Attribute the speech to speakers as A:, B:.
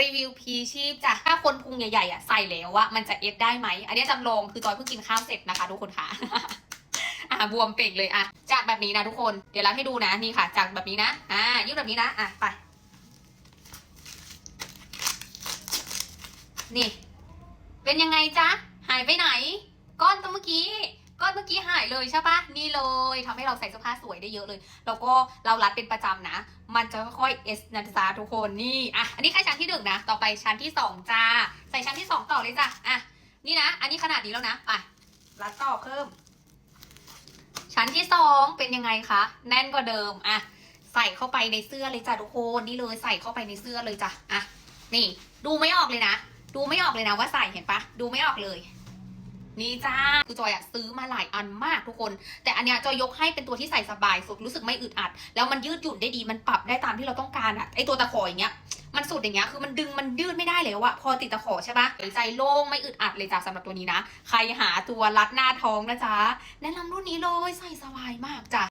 A: รีวิวพีชีพจ้ะถ้าคนพุงใหญ่ๆอะใส่แล้วอะมันจะเอฟได้ไหม อันนี้จำลองคือจอยเพิ่งกินข้าวเสร็จนะคะทุกคนค่ะอะบวมเป่งเลยอะจากแบบนี้นะทุกคน เดี๋ยวเราให้ดูนะนี่ค่ะ จากแบบนี้นะอ่ายืดแบบนี้นะอะไป นี่ เป็นยังไงจ๊ะหายไปไหน ก้อนตัวเมื่อกี้ก้อนเมื่อกี้ายเลยใช่ปะนี่เลยทำให้เราใส่เสื้อผ้าสวยได้เยอะเลย แล้วก็เรารัดเป็นประจำนะ มันจะค่อยๆเอสนะจ๊ะทุกคนนี่อะอันนี้แค่ชั้นที่หนึ่งนะ ต่อไปชั้นที่สองจ้า ใส่ชั้นที่สองต่อเลยจ้ะอะนี่นะ อันนี้ขนาดนี้แล้วนะไปรัดต่อเพิ่ม ชั้นที่สองเป็นยังไงคะแน่นกว่าเดิมอะใส่เข้าไปในเสื้อเลยจ้ะทุกคนนี่เลยใส่เข้าไปในเสื้อเลยจ้ะอะนี่ ดูไม่ออกเลยนะ ดูไม่ออกเลยนะว่าใส่เห็นปะดูไม่ออกเลย นี่จ้า คือจอยอะซื้อมาหลายอันมากทุกคน แต่อันเนี้ยจอยยกให้เป็นตัวที่ใส่สบายสุดรู้สึกไม่อึดอัด แล้วมันยืดหยุ่นได้ดีมันปรับได้ตามที่เราต้องการอะไอตัวตะขออย่างเงี้ยมันสุดอย่างเงี้ยคือมันดึงมันยืดไม่ได้แล้วอะพอติดตะขอใช่ปะใจโล่งไม่อึดอัดเลยจ้าสำหรับตัวนี้นะ ใครหาตัวรัดหน้าท้องนะจ๊ะแนะนำรุ่นนี้เลยใส่สบายมากจ้ะ